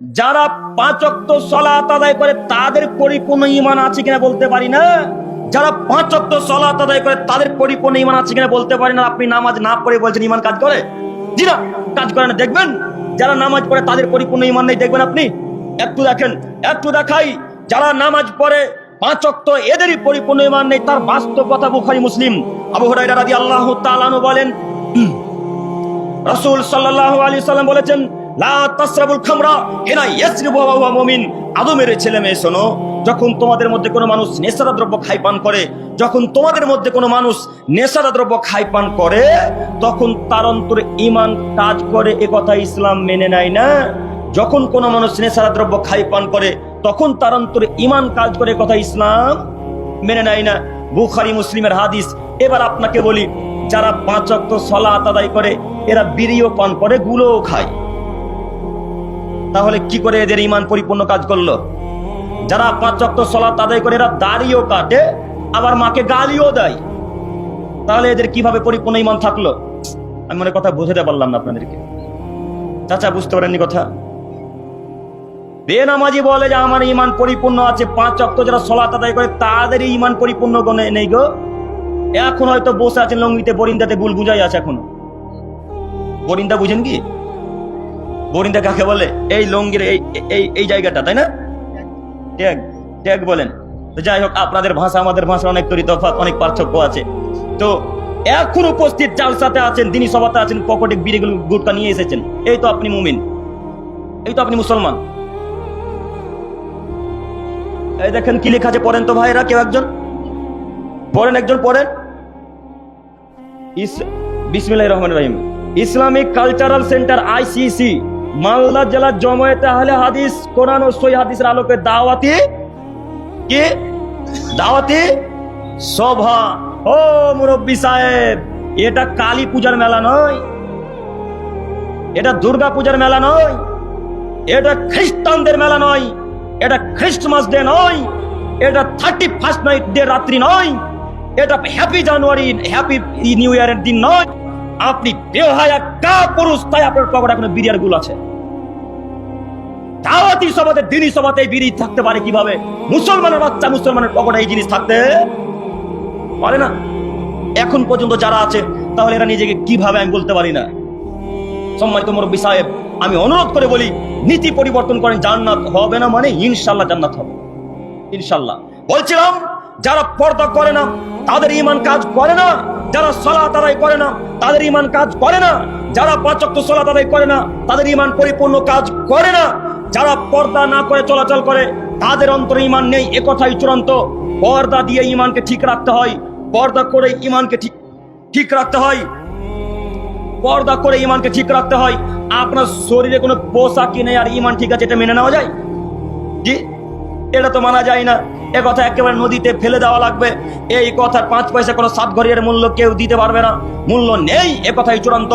যারা পাঁচ অক্ত সলাত আদায় করে, তাদের পরিপূর্ণ ইমান আছে কিনা বলতে পারি না। যারা পাঁচ অক্ত সলাত আদায় করে, তাদের পরিপূর্ণ ইমান আছে কিনা বলতে পারি না। আপনি নামাজ না পড়ে বলছেন ইমান কাজ করে? জি না, কাজ করে না। দেখবেন, যারা নামাজ পড়ে, তাদের পরিপূর্ণ ইমান নেই। দেখবেন আপনি? একটু দেখেন, একটু দেখাই। যারা নামাজ পড়ে, পাঁচ অক্ত এদেরই পরিপূর্ণ ইমান নেই। তার বাস্তব কথা বুখারী, মুসলিম। আবু তাআলা আনহু বলেন, রাসূল সাল্লাল্লাহু আলী সাল্লাম বলেছেন লা তাসরাবুল খামরা এনা ইয়াসরিবু ওয়া মুমিন। আদমের ছেলে মেয়ে শোনো, যখন তোমাদের মধ্যে কোনো মানুষ নেশাদা দ্রব্য খাই পান করে, যখন তোমাদের মধ্যে কোনো মানুষ নেশাদা দ্রব্য খাই পান করে, তখন তার অন্তরে ঈমান কাজ করে, এ কথা ইসলাম মেনে নেয় না। যখন কোনো মানুষ নেশাদা দ্রব্য খাই পান করে, তখন তার অন্তরে ঈমান কাজ করে কথা ইসলাম মেনে নেয় না। বুখারী মুসলিমের হাদিস, এবার আপনাকে বলি, যারা পাঁচ অক্ত সলাত আদায় করে, এরা বিড়িও পান করে গুলোও খায়। তাহলে কি করে এদের ইমান পরিপূর্ণ কাজ করল? যারা পাঁচ অক্ত সলাত আদায় করে এরা দাড়িও কাটে, আবার মাকে গালিও দেয়। তাহলে এদের কীভাবে পরিপূর্ণ ইমান থাকল? আমি মনে কথা বুঝাতে পারলাম না আপনাদেরকে। চাচা, বুঝতে পারেননি কথা? বেনামাজি বলে যে আমার ইমান পরিপূর্ণ আছে, পাঁচ অক্ত যারা সলাত আদায় করে তাদের ইমান পরিপূর্ণ গণে নেই গো। এখন হয়তো বসে আছেন লঙ্গিতে, বরিন্দাতে গুল গুজাই আছে এখনও। বরিন্দা বুঝেন কি? বরিন্দা কাকে বলে? এই লঙ্গির এই এই এই জায়গাটা, তাই না? ট্যাগ ট্যাগ বলেন। তো যাই হোক, আপনাদের ভাষা, আমাদের ভাষা অনেক তরি তফাৎ, অনেক পার্থক্য আছে। তো এখন উপস্থিত জালসাতে আছেন তিনি সভাতে আছেন, পকেটে বিড়িগুলো গুটকা নিয়ে এসেছেন, এই তো আপনি মুমিন। এই তো আপনি মুসলমান। এই দেখেন কি লেখা আছে, পড়েন তো ভাইরা কেউ একজন? পড়েন একজন পড়েন। ইস বিসমিল্লাহ রহমান রহিম। Islamic cultural centre, ICC. Malda জেলার জমায়েতে আহলে হাদিস, কোরআন ও সই হাদিসের আলোকে দাওয়াতি কি? দাওয়াতি সভা। ও মুরব্বী সাহেব, এটা কালী পূজার মেলা নয়, এটা দুর্গা পূজার মেলা নয়, এটা খ্রিস্টানদের মেলা নয়, এটা খ্রিস্টমাস ডে নয়, এটা থার্টি ফার্স্ট নাইট ডে রাত্রি নয়, এটা হ্যাপি জানুয়ারি, হ্যাপি নিউ ইয়ারের দিন নয়। আপনি বেহায়া কা পুরুষ তাই আপনার পকেটে এখনও বিরিয়ারগুলো আছে। দাওয়াতি সভাতে দিনই সভাতে বিড়ি থাকতে পারে কীভাবে? মুসলমানের বাচ্চা, মুসলমানের পকেটে এই জিনিস থাকতে পারে না। এখন পর্যন্ত যারা আছে, তাহলে এরা নিজেকে কীভাবে আমি বলতে পারি না। সম্মানিত মুরব্বী সাহেব, আমি অনুরোধ করে বলি, নীতি পরিবর্তন করেন, জান্নাত হবে না মানে ইনশাল্লাহ জান্নাত হবে। ইনশাল্লাহ। বলছিলাম, যারা পর্দা করে না, তাদের ইমান কাজ করে না। যারা সলা আদায় করে না, তাদের ইমান কাজ করে না। যারা পাঁচক্ত সলাত আদায় করে না, তাদের ইমান পরিপূর্ণ কাজ করে না। যারা পর্দা না করে চলাচল করে, তাদের অন্তরে ইমান নেই, এ কথাই চূড়ান্ত। পর্দা দিয়ে ইমানকে ঠিক রাখতে হয়, পর্দা করে ইমানকে ঠিক ঠিক রাখতে হয়। পর্দা করে ইমানকে ঠিক রাখতে হয়। আপনার শরীরে কোনো পোশাকি নেই আর ইমান ঠিক আছে, এটা মেনে নেওয়া যায়? জি, এটা তো মানা যায় না। এ কথা একেবারে নদীতে ফেলে দেওয়া লাগবে। এই কথার পাঁচ পয়সা কোনো সাত ঘরিয়ার মূল্য কেউ দিতে পারবে না। মূল্য নেই এ কথাই চূড়ান্ত।